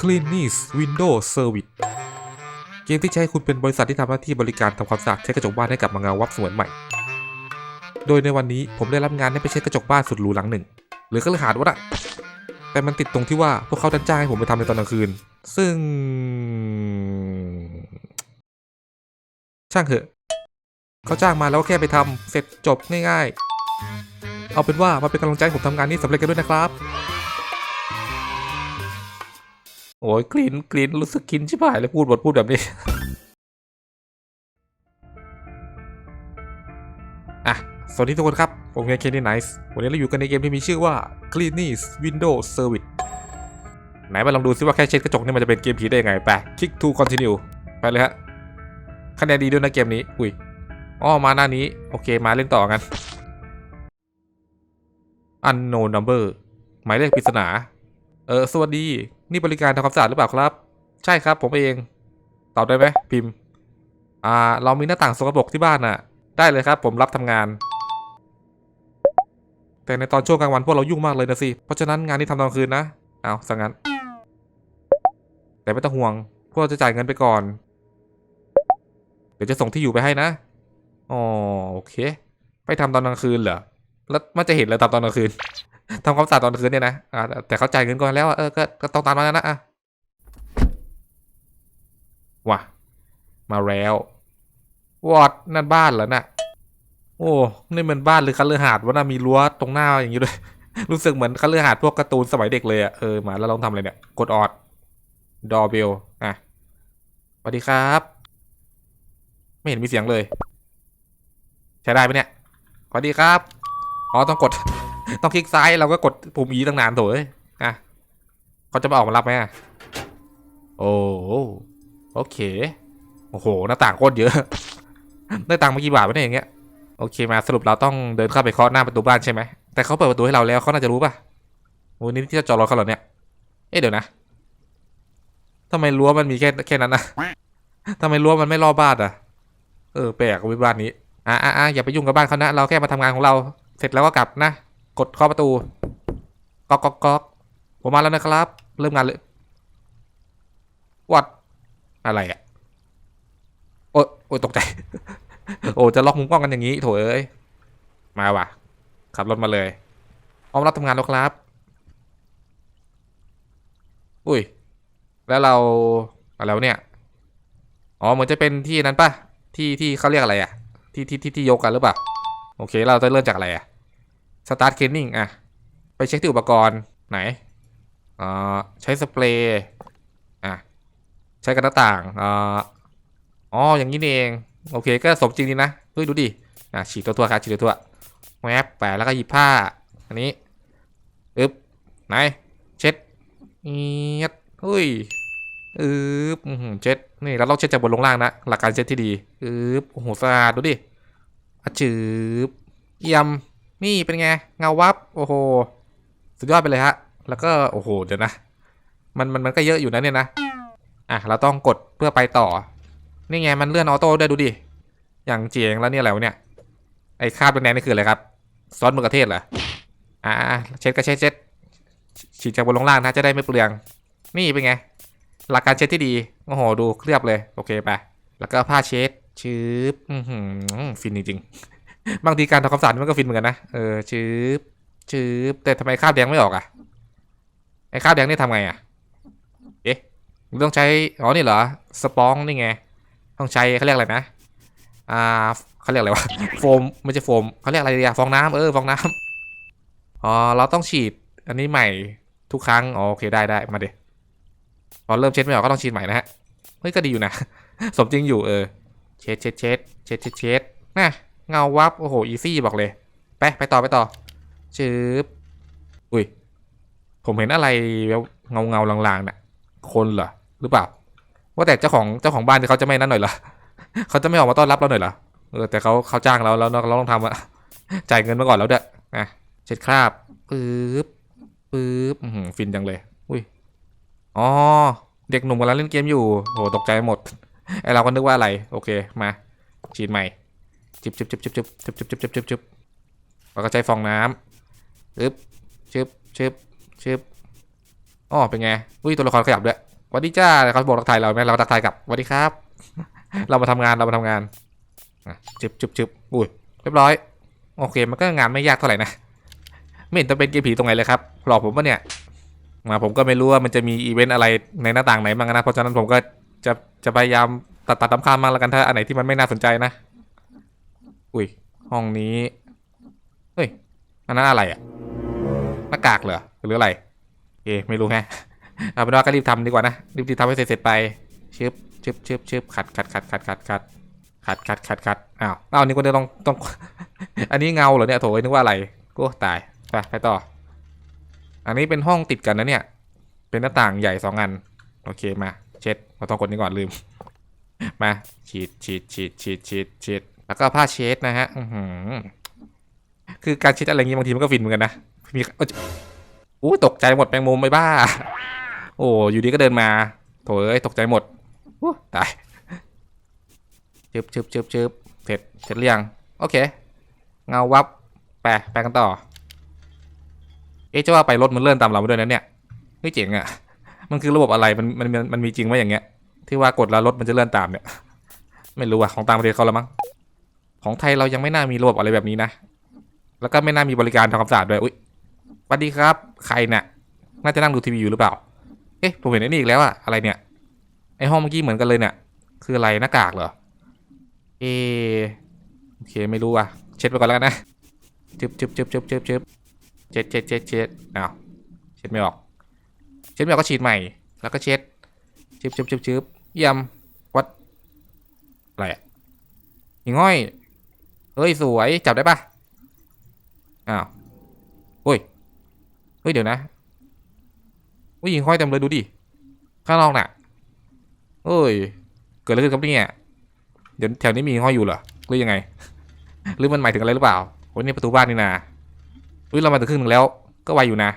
Cleanest Windows Service เกมที่ใช้คุณเป็นบริษัทที่ทำหน้าที่บริการทำความสะอาดใช้กระจกบ้านให้กับมังงาวับสวนใหม่ โดยในวันนี้ผมได้รับงานให้ไปเช็ดกระจกบ้านสุดหรูหลังหนึ่ง หรือก็เลยหาดวะนะแต่มันติดตรงที่ว่าพวกเขาดันจ้างให้ผมไปทำในตอนกลางคืน ซึ่ง ช่างเถอะ เขาจ้างมาแล้วแค่ไปทำเสร็จจบง่ายๆ เอาเป็นว่ามาเป็นกำลังใจให้ผมทำงานนี้สำเร็จกันด้วยนะครับ โอ้ยกลิ่นกลิ่นรู้สึกกินชิบหายเลยพูดบทพูดแบบนี้อะสวัสดีทุกคนครับ ผมเคนเคนนี่ไนส์วันนี้เราอยู่กันในเกมที่มีชื่อว่า Cleanest Windows Service ไหนมาลองดูซิว่าแค่เช็ดกระจกนี่มันจะเป็นเกมผีได้ยังไงไป Click to continue ไปเลยฮะคะแนนดีด้วยนะเกมนี้ อุ้ยอ๋อมาหน้านี้ โอเคมาเล่นต่อกัน unknown number หมายเลขปริศนา เออ สวัสดี นี่บริการทำความสะอาดหรือเปล่าครับ ใช่ครับผมเอง ตอบได้ไหมพิมพ์ อ่า เรามีหน้าต่างสกปรกที่บ้านน่ะ ได้เลยครับ ผมรับทำงาน แต่ในตอนช่วงกลางวันพวกเรายุ่งมากเลยนะสิ เพราะฉะนั้นงานนี้ทำตอนคืนนะ เอาสังงั้น แต่ไม่ต้องห่วง พวกเราจะจ่ายเงินไปก่อน เดี๋ยวจะส่งที่อยู่ไปให้นะ อ๋อโอเค ไปทำตอนกลางคืนเหรอ แล้วมันจะเห็นเลยทำตอนกลางคืน ทำความสะอาดตอนคืนเนี่ยนะอ่าแต่เขาจ่ายเงินก่อนแล้วเออก็ก็ต้องตามนั้นนะอะว่ะมาแล้ววอดนั่นบ้านเหรอน่ะโอ้นี่มันบ้านหรือคันเรือหาดวะนะมีรั้วตรงหน้าอย่างนี้ด้วย รู้สึกเหมือนคันเรือหาดพวกการ์ตูนสมัยเด็กเลยอะเออมาแล้วลองทำอะไรเนี่ย กดออดดอเบลอะสวัสดีครับ ไม่เห็นมีเสียงเลย ใช้ได้ไหมเนี่ยสวัสดีครับอ๋อต้องกด ต้องคลิกซ้ายเราก็กดปุ่มอีตั้งนานโถเอ้ยอะเขาจะมาออกมารับไหมอะโอ้โอเค โอ้โห หน้าต่างโคตรเยอะได้ตังค์มากี่บาทวะเนี่ยอย่างเงี้ย โอเคมาสรุปเราต้องเดินเข้าไปเคาะหน้าประตูบ้านใช่ไหม แต่เขาเปิดประตูให้เราแล้วเขาน่าจะรู้ป่ะโอ้นี่ที่จะจอดรถเขาเหรอเนี่ย เอ๊ะเดี๋ยวนะทำไมรั้วมันมีแค่แค่นั้นนะทำไมรั้วมันไม่รอบบ้านอะ เออแปลกวิบ้านนี้ อะอะอะอย่าไปยุ่งกับบ้านเขานะ เราแค่มาทำงานของเรา เสร็จแล้วก็กลับนะ กดเคาะประตูก๊อกก๊อกก๊อกผมมาแล้วนะครับ เริ่มงานเลยวัดอะไรอะโอ๊ยโอ๊ยตกใจ โอ้จะล็อกมุมกล้องกันอย่างนี้โถเอ้ยมาว่ะ ขับรถมาเลยพร้อมรับทำงานแล้วครับ อุ้ย แล้วเราอะไรวเนี่ย อ๋อเหมือนจะเป็นที่นั้นปะที่ที่เขาเรียกอะไรอะที่ที่ที่ที่ยกกันหรือเปล่า โอเค เราจะเริ่มจากอะไรอะ สตาร์ทเคนนิ่งอะไปเช็คที่อุปกรณ์ไหนอ่าใช้สเปรย์อะ ใช้กระต่างอ่าอ๋อ อย่างนี้เอง โอเค ก็สมจริงดีนะเฮ้ยดูดิ อะ ฉีดตัวตัวครับ ฉีดตัวตัวแวบแปะแล้วก็หยิบผ้า อันนี้อึ๊บไหน เช็ดเอียดเฮ้ยอึ๊บเช็ด นี่เราต้องเช็ดจากบนลงล่างนะ หลักการเช็ดที่ดีอึ๊บโอ้โหสะอาดดูดิอจืบเยี่ยม นี่เป็นไง เงาวับ โอ้โห สุดยอดไปเลยฮะ แล้วก็โอ้โห เดี๋ยวนะ มันมันมันก็เยอะอยู่นะเนี่ยนะ อะ เราต้องกดเพื่อไปต่อ นี่ไง มันเลื่อนออโต้ได้ดูดิ อย่างเจ๋งแล้วเนี่ยอะไรวะเนี่ย ไอ้คาบแดงนี่คืออะไรครับ ซอสมะเขือเทศเหรอ อ่า เช็ดก็เช็ดเช็ดฉีดจากบนลงล่างนะ จะได้ไม่เปลือง นี่เป็นไง หลักการเช็ดที่ดี โอ้โห ดูเคลือบเลย โอเคไป แล้วก็ผ้าเช็ดชืบอือหือฟินจริงๆ บางทีการทำความสะอาดมันก็ฟินเหมือนกันนะ เออชืบชืบแต่ทำไมคราบแดงไม่ออกอะ ไอ้คราบแดงนี่ทำไงอะ เอ๊ะต้องใช้ อ๋อ นี่เหรอ สปองนี่ไง ต้องใช้เขาเรียกอะไรนะ อ่าเขาเรียกอะไรวะ โฟมไม่ใช่โฟมเขาเรียกอะไรดีอะฟองน้ำเออ ฟองน้ำอ๋อ เราต้องฉีด อันนี้ใหม่ทุกครั้ง อ๋อ โอเค ได้ได้มาเดี๋ยวพอเริ่มเช็ดไม่ออกก็ต้องฉีดใหม่นะฮะ เฮ้ย ก็ดีอยู่นะ สมจริงอยู่เออ เช็ดเช็ดเช็ดเช็ดเช็ดเช็ดนะ เงาวับ โอ้โห อีซี่บอกเลย ไป ไปต่อไปต่อชืบอุ้ย ผมเห็นอะไรเงาเงาลางๆน่ะ คนเหรอ หรือเปล่า ว่าแต่เจ้าของเจ้าของบ้านเขาจะไม่นั่นหน่อยเหรอเขาจะไม่ออกมาต้อนรับเราหน่อยเหรอ เออ แต่เขาเขาจ้างเราแล้วเราเราต้องทำอะจ่ายเงินมาก่อนแล้วเด้ออะเช็ดคราบปึ๊บปึ๊บฟินจังเลย อุ้ย อ๋อ เด็กหนุ่มกำลังเล่นเกมอยู่ โห ตกใจหมด ไอเราก็นึกว่าอะไร โอเค มา ฉีดใหม่ จิบจิบจิบจิบจิบจิบจิบจิบจิบจิบแล้วก็ใช้ฟองน้ำปึ๊บชึบชึบชึบอ๋อเป็นไงอุ้ยตัวละครขยับด้วยวัสดีจ้าเขาบอกทักทายเราไหมเราทักทายกับวัสดีครับ เรามาทำงานเรามาทำงานจึบจึบจึบอุ้ยเรียบร้อย โอเค มันก็งานไม่ยากเท่าไหร่นะไม่เห็นจะเป็นเกมผีตรงไหนเลยครับหลอกผมปะเนี่ยมาผมก็ไม่รู้ว่ามันจะมีอีเวนต์อะไรในหน้าต่างไหนบ้างนะเพราะฉะนั้นผมก็จะจะพยายามตัดตัดตำข้ามมาแล้วกันถ้าอันไหนที่มันไม่น่าสนใจนะ อุ้ย ห้องนี้ เฮ้ยอันนั้นอะไรอะหน้ากากเหรอหรืออะไรเอ๊ะไม่รู้แฮะเอาเป็นว่าก็รีบทำดีกว่านะ รีบๆทำให้เสร็จไปชึบชึบชึบชึบขัดขัดขัดขัดขัดขัดขัดขัดขัดขัดอ้าวอ้าวนี่ก็เดี๋ยวต้องต้อง อันนี้เงาเหรอเนี่ยโถนึกว่าอะไรกูตายไปไปต่อ อันนี้เป็นห้องติดกันนะเนี่ย เป็นหน้าต่างใหญ่สองอัน โอเคมา เช็ดเราต้องกดนี้ก่อนลืม มาฉีดฉีดฉีดฉีดฉีดฉีด แล้วก็ผ้าเช็ดนะฮะคือการเช็ดอะไรอย่างงี้บางทีมันก็ฟินเหมือนกันนะมีอู้ตกใจหมดแมงมุมไม่บ้า โอ้อยู่ดีก็เดินมาโถเอ้ยตกใจหมดตายชึบชึบชึบชึบเสร็จเสร็จหรือยังโอเค เงาวับแปะแปกันต่อ เอ๊ะจะว่าไปรถมันเลื่อนตามเรามาด้วยนะเนี่ยเฮ้ยเจ๋งอะ่ะ มันคือระบบอะไรมันมันมันมันมีจริงไหมอย่างเงี้ย ที่ว่ากดแล้วรถมันจะเลื่อนตามเนี่ย ไม่รู้อะของต่างประเทศเขาละมั้ง ของไทยเรายังไม่น่ามีระบบอะไรแบบนี้นะ แล้วก็ไม่น่ามีบริการทำความสะอาดด้วย อุ้ยสวัสดีครับ ใครเนี่ย น่าจะนั่งดูทีวีอยู่หรือเปล่า เอ๊ะ ผมเห็นไอ้นี่อีกแล้วอะอะไรเนี่ย ไอห้องเมื่อกี้เหมือนกันเลยเนี่ย คืออะไรหน้ากากเหรอ เอโอเคไม่รู้อะเช็ดไปก่อนแล้วกันนะจึบจึบจึบจึบจึบจึบเช็ดเช็ดเช็ดเช็ดอ้าวเช็ดไม่ออก เช็ดไม่ออกก็ฉีดใหม่ แล้วก็เช็ดจึบจึบจึบจึบยี่ยมวัดอะไรอะหิ่งห้อย เฮ้ยสวยจับได้ปะอ้าวโอ้ยเฮ้ยเดี๋ยวนะอุ้ยหิ่งห้อยเต็มเลยดูดิข้างนอกน่ะเอ้ยเกิดอะไรขึ้นครับเนี่ยเดี๋ยวแถวนี้มีห้อยอยู่เหรอหรือยังไง หรือมันหมายถึงอะไรหรือเปล่าโอ้ยนี่ประตูบ้านนี่นาอุ้ยเรามาถึงครึ่งนึงแล้ว ก็ไวอยู่นะ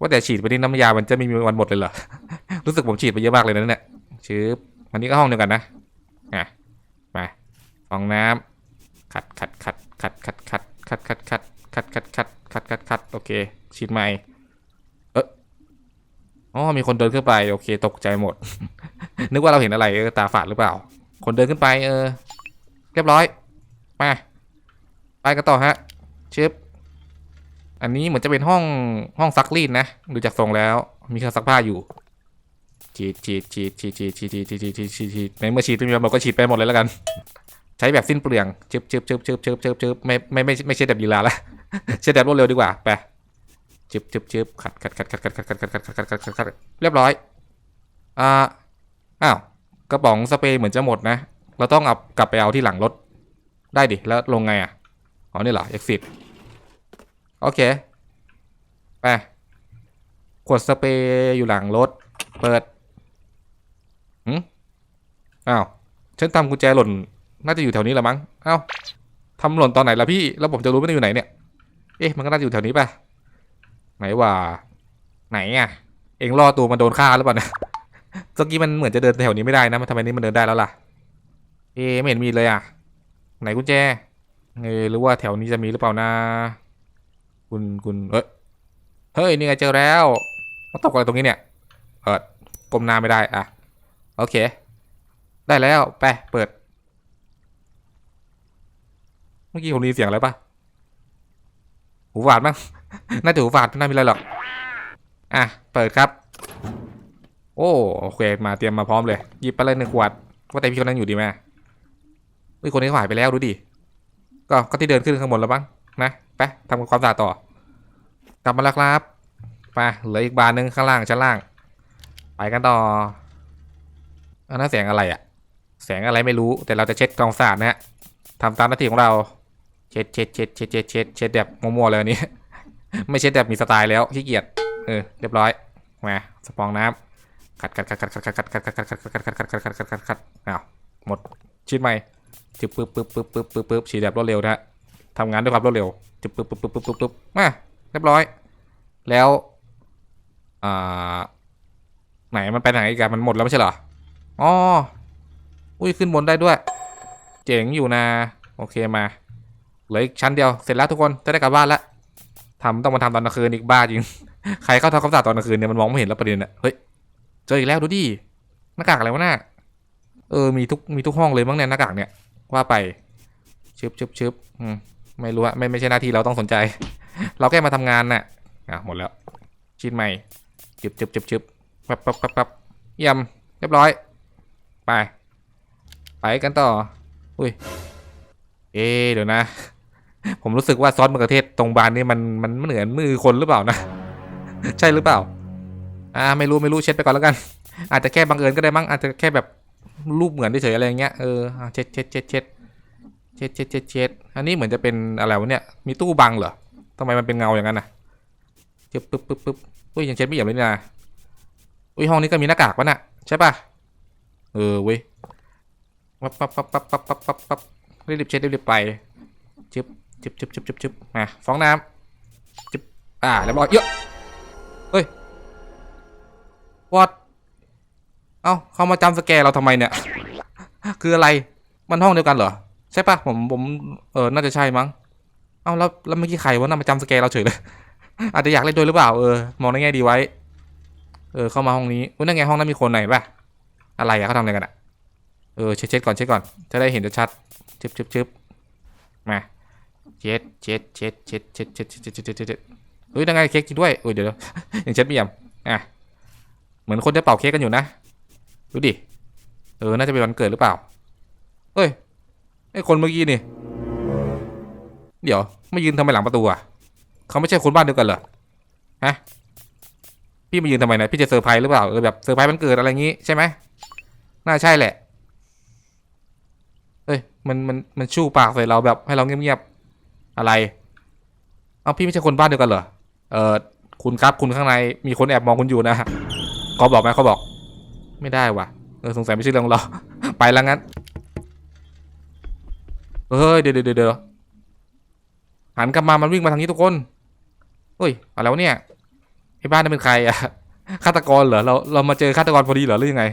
ว่าแต่ฉีดไปนี่น้ำยามันจะไม่มีวันหมดเลยเหรอ รู้สึกผมฉีดไปเยอะมากเลยนะเนี่ยชืบอันนี้ก็ห้องเดียวกันนะอะมาห้องน้ำ ขัดขัดขัดขัดขัดขัดขัดขัดขัดขัดขัดขัดขัดขัดขัดโอเคฉีดใหม่เอออ๋อมีคนเดินขึ้นไปโอเคตกใจหมด นึกว่าเราเห็นอะไรเออตาฝาดหรือเปล่า คนเดินขึ้นไปเออ เรียบร้อยมาไปกันต่อฮะชึบอันนี้เหมือนจะเป็นห้องห้องซักรีดนะดูจากทรงแล้ว มีเครื่องซักผ้าอยู่ฉีดฉีดฉีดฉีดฉีดฉีดฉีดฉีดฉีดฉีดในเมื่อฉีดไม่มีระบบก็ฉีดไปหมดเลยแล้วกัน ใช้แบบสิ้นเปลืองชึบชึบชึบชึบชึบชึบชึบไม่ไม่ไม่ไม่ใช่แบบลีลาละใช้แบบรวดเร็วดีกว่าไปชึบชึบชึบขัดขัดขัดขัดขัดขัดขัดขัดขัดขัดขัดขัดขัดเรียบร้อยอ่าอ้าวกระป๋องสเปรย์เหมือนจะหมดนะ เราต้องเอากลับไปเอาที่หลังรถได้ดิแล้วลงไงอะอ๋อนี่เหรอ exit โอเคไปขวดสเปรย์อยู่หลังรถ เปิดหืมอ้าวฉันทำกุญแจหล่น น่าจะอยู่แถวนี้ละมั้ง เอ้าทำหล่นตอนไหนล่ะพี่ แล้วผมจะรู้ไม่ได้อยู่ไหนเนี่ย เอ๊ะ มันก็น่าจะอยู่แถวนี้ป่ะ ไหนว่า ไหนอะ เองล่อตัวมันโดนฆ่าหรือเปล่าเนี่ยเมื่อกี้มันเหมือนจะเดินแถวนี้ไม่ได้นะ มันทำไมนี่มันเดินได้แล้วล่ะ เอ๊ะไม่เห็นมีเลยอะ ไหนกุญแจเออหรือว่าแถวนี้จะมีหรือเปล่านะ คุณคุณเอ้ย เฮ้ย นี่ไงเจอแล้วมาตกอะไรตรงนี้เนี่ย เออกลมหน้าไม่ได้อะ โอเค ได้แล้ว ไป เปิด เมื่อกี้ผมได้ยินเสียงอะไรปะหูฝาดมั้ง น่าจะหูฝาดไม่น่ามีอะไรหรอก อะ เปิดครับ โอ้โอเค มาเตรียมมาพร้อมเลย หยิบไปเลยหนึ่งขวด ว่าแต่พี่คนนั้นอยู่ดีไหมเฮ้ยคนนี้เขาหายไปแล้วดูดิ ก็ก็ที่เดินขึ้นข้างบนแล้วบ้างนะไปทำความสะอาดต่อ กลับมาแล้วครับไปเหลืออีกบานหนึ่งข้างล่างชั้นล่าง ไปกันต่ออันนั้นแสงอะไรอะแสงอะไรไม่รู้แต่เราจะเช็ดกองสะอาดนะฮะทำตามหน้าที่ของเรา ช็ดเช็ดเช็ดเช็ดเช็ดเช็ดเช็ดแบบมั่วๆเลยนี้ ไม่เช็ดแบบมีสไตล์แล้วขี้เกียจเออเรียบร้อยมาสปองน้ำขัดขัดขัดขัดขัดขัดขัดขัดขัดขัดขัดขัดขัดขัดขัดขัดขัดขัดอ้าวหมดชิ้นใหม่จึบปึ๊บปึ๊บปึ๊บปึ๊บปึ๊บปึ๊บฉีดแบบรวดเร็วนะฮะทำงานด้วยความรวดเร็วจึบปึ๊บปึ๊บปึ๊บปึ๊บปึ๊บปึ๊บมาเรียบร้อย แล้วอ่าไหนมันไปไหนอีกันมันหมดแล้วไม่ใช่เหรออ๋ออุ้ยขึ้นบนได้ด้วย เจ๋งอยู่นะโอเคมา เหลืออีกชั้นเดียวเสร็จแล้วทุกคนจะได้กลับบ้านแล้วทำต้องมาทำตอนกลางคืนอีกบ้าจริง ใครเข้าทำความสะอาดตอนกลางคืนเนี่ยมันมองไม่เห็นแล้วประเด็นอะเฮ้ยเจออีกแล้วดูดิหน้ากากอะไรวะน่าเออมีทุกมีทุกห้องเลยมั้งเนี่ยหน้ากากเนี่ยว่าไปชึบชึบชึบอืมไม่รู้อะไม่ไม่ใช่หน้าที่เราต้องสนใจ เราแค่มาทำงานน่ะอะหมดแล้วชิ้นใหม่ชึบชึบชึบชึบปั๊บปั๊บปั๊บปั๊บเยี่ยมเรียบร้อย ไป ไปกันต่อ อุ้ย เอเดี๋ยวนะ ผมรู้สึกว่าซอสมะเขือเทศตรงบานนี่มันมันเหมือนมือคนหรือเปล่านะ ใช่หรือเปล่า อ่า ไม่รู้ไม่รู้เช็ดไปก่อนแล้วกัน อาจจะแค่บังเอิญก็ได้มั้งอาจจะแค่แบบรูปเหมือนเฉยๆอะไรอย่างเงี้ยเออเช็ดเช็ดเช็ดเช็ดเช็ดเช็ดเช็ดเช็ดอันนี้เหมือนจะเป็นอะไรวะเนี่ยมีตู้บังเหรอทำไมมันเป็นเงาอย่างนั้นน่ะจึ๊บปึ๊บปึ๊บปึ๊บอุ้ยยังเช็ดไม่เอี่ยมเลยนะอุ้ยห้องนี้ก็มีหน้ากากวะน่ะใช่ป่ะเออเว้ยปั๊บปั๊บปั๊บปั๊บปั๊บปั๊บปั๊บปั๊บรีบเช็ดรีบไปจึ๊บ จึบจึบจึบจึบจึบมาฟองน้ำจึบอ่าเรียบร้อยเยอะเฮ้ยวอดเอ้าเขามาจำสแกเราทำไมเนี่ย คืออะไรมันห้องเดียวกันเหรอ ใช่ปะผมผมเออน่าจะใช่มั้งเอ้าแล้วแล้วเมื่อกี้ใครวะน่ามาจำสแกเราเฉยเลย อาจจะอยากเล่นด้วยหรือเปล่าเออมองในแง่ดีไว้ เออเข้ามาห้องนี้อุ้ยนั่นไงห้องนั้นมีคนไหนปะอะไรอะเขาทำอะไรกันอะเออเช็ดเช็ดก่อนเช็ดก่อนจะได้เห็นชัดๆชึบชึบชึบมา เช็ดเช็ดเช็ดเช็ดเช็ดเช็ดเช็ดเช็ดเช็ดเช็ดเช็ดเฮ้ยนั่นไงเค้กจริงด้วยอุ้ยเดี๋ยวเดี๋ยวยังเช็ดไม่เอี่ยมอะเหมือนคนจะเป่าเค้กกันอยู่นะดูดิเออน่าจะเป็นวันเกิดหรือเปล่าเฮ้ยไอคนเมื่อกี้นี่เดี๋ยวมายืนทำไมหลังประตูอะเขาไม่ใช่คนบ้านเดียวกันเหรอฮะพี่มายืนทำไมนะพี่จะเซอร์ไพรส์หรือเปล่าเออแบบเซอร์ไพรส์วันเกิดอะไรงี้ใช่ไหมน่าใช่แหละเฮ้ยมันมันมันชู้ปากใส่เราแบบให้เราเงียบๆ อะไร เอาพี่ไม่ใช่คนบ้านเดียวกันเหรอ เออคุณครับคุณข้างในมีคนแอบมองคุณอยู่นะเขาบอกไหมเขาบอก ไม่ได้ว่ะ เออสงสัยไม่ใช่เรื่องของเรา ไปแล้วงั้น เฮ้ยเดี๋ยวเดี๋ยวเดี๋ยวหันกลับมามันวิ่งมาทางนี้ทุกคนเฮ้ยอะไรวะเนี่ยไอ้บ้านนั่นเป็นใครอะฆาตกรเหรอเราเรามาเจอฆาตกรพอดีเหรอหรือยังไง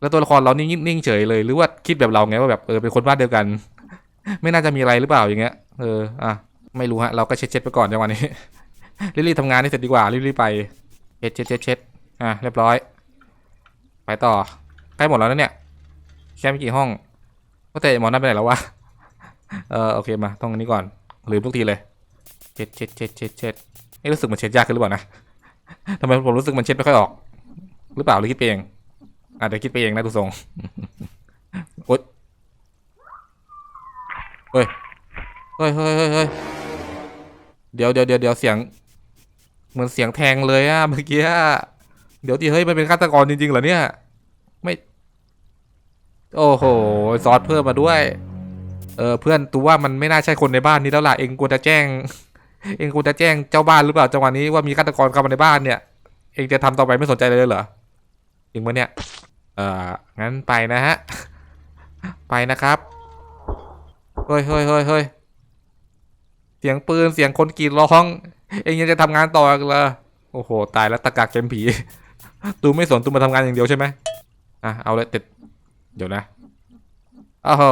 แล้วตัวละครเรานิ่งนิ่งเฉยเลยหรือว่าคิดแบบเราไงว่าแบบเออเป็นคนบ้านเดียวกัน ไม่น่าจะมีอะไรหรือเปล่าอย่างเงี้ย เออ อะ ไม่รู้ฮะ เราก็เช็ดเช็ดไปก่อนจังหวะนี้ รีบๆทำงานให้เสร็จดีกว่า รีบๆไป เช็ดเช็ดเช็ดเช็ดอะ เรียบร้อย ไปต่อ ใกล้หมดแล้วนะเนี่ย แค่ไม่กี่ห้องก็แต่หมอนั่นไปไหนแล้ววะ เออ โอเค มาต้องอันนี้ก่อน ลืมทุกทีเลย เช็ดเช็ดเช็ดเช็ดเช็ดเอ้รู้สึกมันเช็ดยากขึ้นหรือเปล่านะทำไมผมรู้สึกมันเช็ดไม่ค่อยออก หรือเปล่าหรือคิดเองอาจจะคิดไปเองนะดูทรงโอ๊ย เฮ้ยเฮ้ย เฮ้ยเฮ้ยเฮ้ยเดี๋ยวเดี๋ยวเดี๋ยวเดี๋ยวเสียง เหมือนเสียงแทงเลยอะเมื่อกี้เดี๋ยวดิเฮ้ยมันเป็นฆาตกรจริงๆเหรอเนี่ย ไม่ โอ้โหซอสเพิ่มมาด้วย เออเพื่อนตูว่ามันไม่น่าใช่คนในบ้านนี้แล้วล่ะเองควรจะแจ้ง เองควรจะแจ้งเจ้าบ้านหรือเปล่าจังหวะนี้ว่ามีฆาตกรเข้ามาในบ้านเนี่ย เองจะทำต่อไปไม่สนใจเลยเหรอจริงปะเนี่ย เอองั้นไปนะฮะ ไปนะครับ ฮ้ยเฮ้ยเฮ้ยเฮ้ยเสียงปืนเสียงคนกรีดร้อง เองยังจะทำงานต่ออีกเหรอโอ้โห ตายแล้วตะกากเกมผี ตูไม่สนตูมาทำงานอย่างเดียวใช่ไหมอะเอาเลยติดเดี๋ยวนะโอ้โห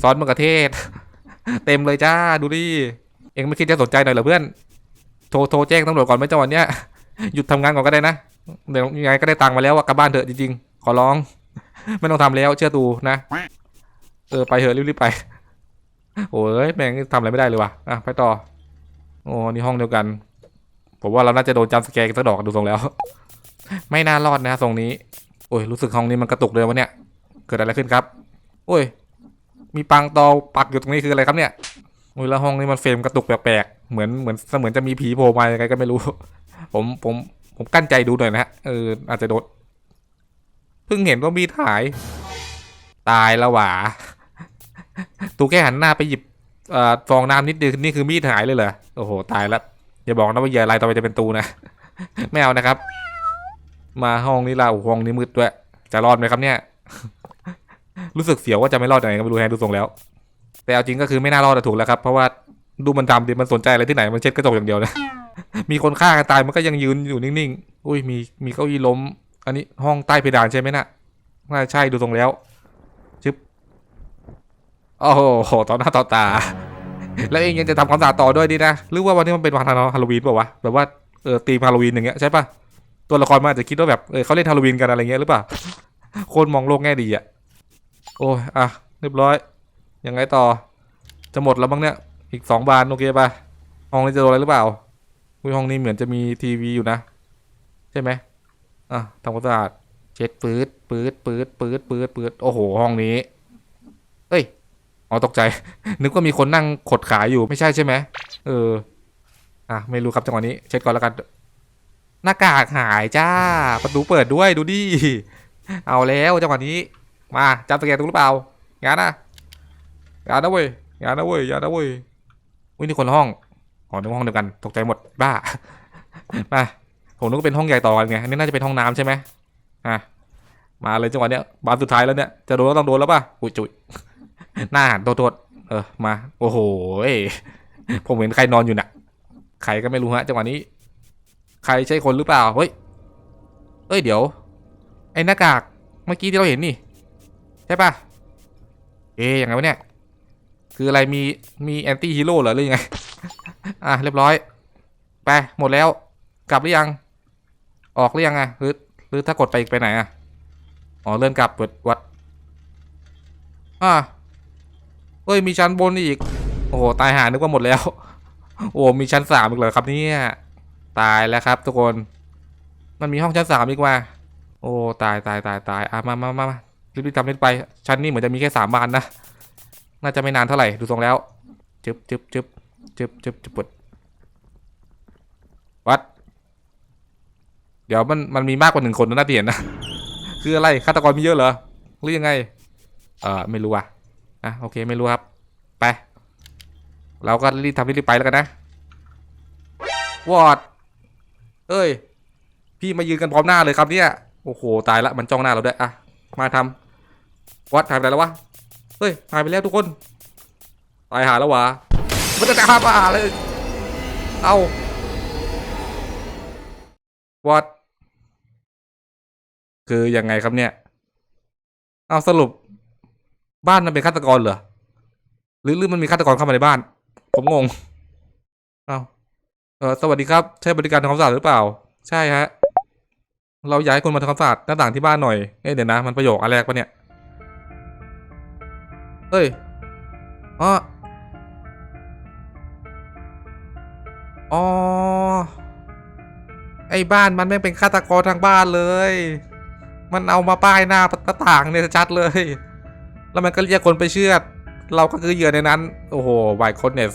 ซอสมะเขือเทศ เต็มเลยจ้าดูดิเองไม่คิดจะสนใจหน่อยเหรอเพื่อน โทรโทรแจ้งตำรวจก่อนไหมจังหวะเนี้ยหยุดทำงานก่อนก็ได้นะเดี๋ยวยังไงก็ได้ตังค์มาแล้วอะกลับบ้านเถอะจริงๆ ขอร้อง ไม่ต้องทำแล้วเชื่อตูนะ เออไปเถอะรีบๆไป โอ้ยแม่งทำอะไรไม่ได้เลยว่ะอะไปต่อโอ้นี่ห้องเดียวกัน ผมว่าเราน่าจะโดนจัมสแกร์กันสักดอกดูทรงแล้ว ไม่น่ารอดนะทรงนี้ โอ้ยรู้สึกห้องนี้มันกระตุกเลยวะเนี่ย เกิดอะไรขึ้นครับ โอ้ย มีปังตอปักอยู่ตรงนี้คืออะไรครับเนี่ยโอ้ยแล้วห้องนี้มันเฟรมกระตุกแปลกๆเหมือนเหมือนเหมือนจะมีผีโผล่มายังไงก็ไม่รู้ ผมผมผมกั้นใจดูหน่อยนะฮะเอออาจจะโดนเพิ่งเห็นว่ามีดหาย ตายแล้วหว่า ตูแค่หันหน้าไปหยิบอฟองน้ำนิดเดียวนี่คือมีดหายเลยเหรอโอ้โหตายแล้วอย่าบอกนะว่าเหยื่ออะไรต่อไปจะเป็นตูนะไม่เอานะครับ มาห้องนี้เราห้องนี้มืดด้วย จะรอดไหมครับเนี่ย รู้สึกเสียวว่าจะไม่รอดยังไงก็ไม่รู้แฮะดูทรงแล้ว แต่เอาจริงก็คือไม่น่ารอดถูกแล้วครับเพราะว่าดูมันทำดิมันสนใจอะไรที่ไหนมันเช็ดกระจกอย่างเดียวนะมีคนฆ่ากันตายมันก็ยังยืนอยู่นิ่งๆ อุ้ยมีมีเก้าอี้ล้ม อันนี้ห้องใต้เพดานใช่ไหมน่ะน่าใช่ดูทรงแล้ว โอ้โหต่อหน้าต่อตา แล้วเองยังจะทำความสะอาดต่อด้วยดีนะหรือว่าวันนี้มันเป็นวันฮาโลวีนเปล่าวะแบบว่าเออตีมฮาโลวีนอย่างเงี้ยใช่ปะตัวละครมันอาจจะคิดว่าแบบเออเขาเล่นฮาโลวีนกันอะไรเงี้ยหรือเปล่าคนมองโลกแง่ดีอะโอ้ยอะเรียบร้อยยังไงต่อ จะหมดแล้วบ้างเนี่ย อีกสองบานโอเคปะห้องนี้จะโดนอะไรหรือเปล่าห้องนี้เหมือนจะมีทีวีอยู่นะ ใช่ไหมอะทำความสะอาดเช็ดปืดปืดปืดปืดปืดปืดโอ้โหห้องนี้ เอ้ย อ๋อตกใจ นึกว่ามีคนนั่งขดขาอยู่ไม่ใช่ใช่ไหมเออ อะไม่รู้ครับจังหวะนี้ เช็ดก่อนแล้วกัน หน้ากากหายจ้า ประตูเปิดด้วยดูดิ เอาแล้วจังหวะนี้ มาจับสแกนตูหรือเปล่างานนะงานนะเว้ยงานนะเว้ยงานนะเว้ยอุ้ยนี่คนห้องอ๋อนึกห้องเดียวกัน ตกใจหมดบ้า มาผมนึกว่าเป็นห้องใหญ่ต่อกันไงอันนี้น่าจะเป็นห้องน้ำใช่ไหมอะมาเลยจังหวะเนี้ยบานสุดท้ายแล้วเนี่ยจะโดนก็ต้องโดนแล้วป่ะอุ้ยจุย หน้าหันโทษโทษเออมา โอ้โหผมเห็นใครนอนอยู่น่ะ ใครก็ไม่รู้ฮะจังหวะนี้ ใครใช่คนหรือเปล่า เฮ้ย เอ้ยเดี๋ยว ไอ้หน้ากากเมื่อกี้ที่เราเห็นนี่ ใช่ปะเอ๊ยยังไงวะเนี่ย คืออะไรมีมีแอนตี้ฮีโร่เหรอหรือยังไง อะเรียบร้อย ไปหมดแล้ว กลับหรือยัง ออกหรือยังอะหรือหรือถ้ากดไปอีกไปไหนอะ อ๋อเลื่อนกลับเปิดวัด อะ เอ้ยมีชั้นบนอีก โอ้โหตายหานึกว่าหมดแล้ว โอ้มีชั้นสามอีกเหรอครับเนี่ยตายแล้วครับ ทุกคน มันมีห้องชั้นสามอีกว่า โอ้ตายตายตายตายอะมามามารีบๆทำเล่นไป ชั้นนี้เหมือนจะมีแค่สามบานนะน่าจะไม่นานเท่าไหร่ดูทรงแล้วจึบจึบจึบจึบจึบจึบปดวัด เดี๋ยวมันมันมีมากกว่าหนึ่งคนนะน่าเตียนนะ คืออะไรฆาตกรมีเยอะเหรอหรือยังไง เออไม่รู้อะ อะโอเคไม่รู้ครับ ไป เราก็รีบทำรีบไปแล้วกันนะ วอดเอ้ย พี่มายืนกันพร้อมหน้าเลยครับเนี่ย โอ้โหตายละมันจ้องหน้าเราด้วยอะมาทำวัดหายไปแล้ววะ เฮ้ยหายไปแล้วทุกคน ตายหาแล้ววะมันจะตามมาเลย เอาวัดคือยังไงครับเนี่ย เอาสรุป บ้านมันเป็นฆาตกรเหรอหรือหรือมันมีฆาตกรเข้ามาในบ้าน ผมงงเอาเออสวัสดีครับ ใช้บริการทำความสะอาดหรือเปล่า ใช่ฮะ เราอยากให้คนมาทำความสะอาดหน้าต่างที่บ้านหน่อยเอ้ยเดี๋ยวนะ มันประโยคอะไรกปะเนี่ยเอ้ยอ๋ออ๋อไอ้บ้านมันไม่เป็นฆาตกรทางบ้านเลย มันเอามาป้ายหน้าหน้าต่างเนี่ยชัดเลย แล้วมันก็เรียกคนไปเชื่อด เราก็คือเหยื่อในนั้น โอ้โหไวโคดเนส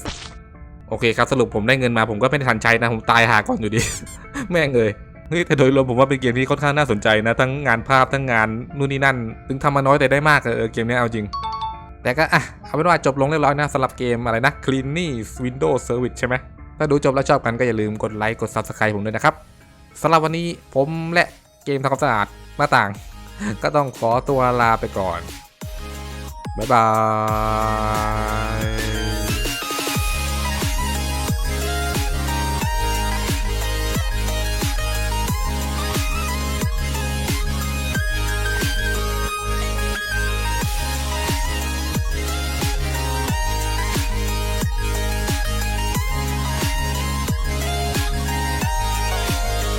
โอเคครับสรุปผมได้เงินมาผมก็ไม่ได้ทันใช้นะ ผมตายหาก่อนอยู่ดี แม่งเลยเฮ้ยแต่โดยรวมผมว่าเป็นเกมที่ค่อนข้างน่าสนใจนะ ทั้งงานภาพทั้งงานนู่นนี่นั่น ถึงทำมาน้อยแต่ได้มากเออเกมนี้เอาจริง แต่ก็อะเอาเป็นว่าจบลงเรียบร้อยนะสำหรับเกมอะไรนะ Cleaning Windows Service ใช่ไหมถ้าดูจบแล้วชอบกันก็อย่าลืมกดไลค์กด Subscribe ผมด้วยนะครับสำหรับวันนี้ผมและเกมทำความสะอาดหน้าต่าง ก็ต้องขอตัวลาไปก่อน 拜拜。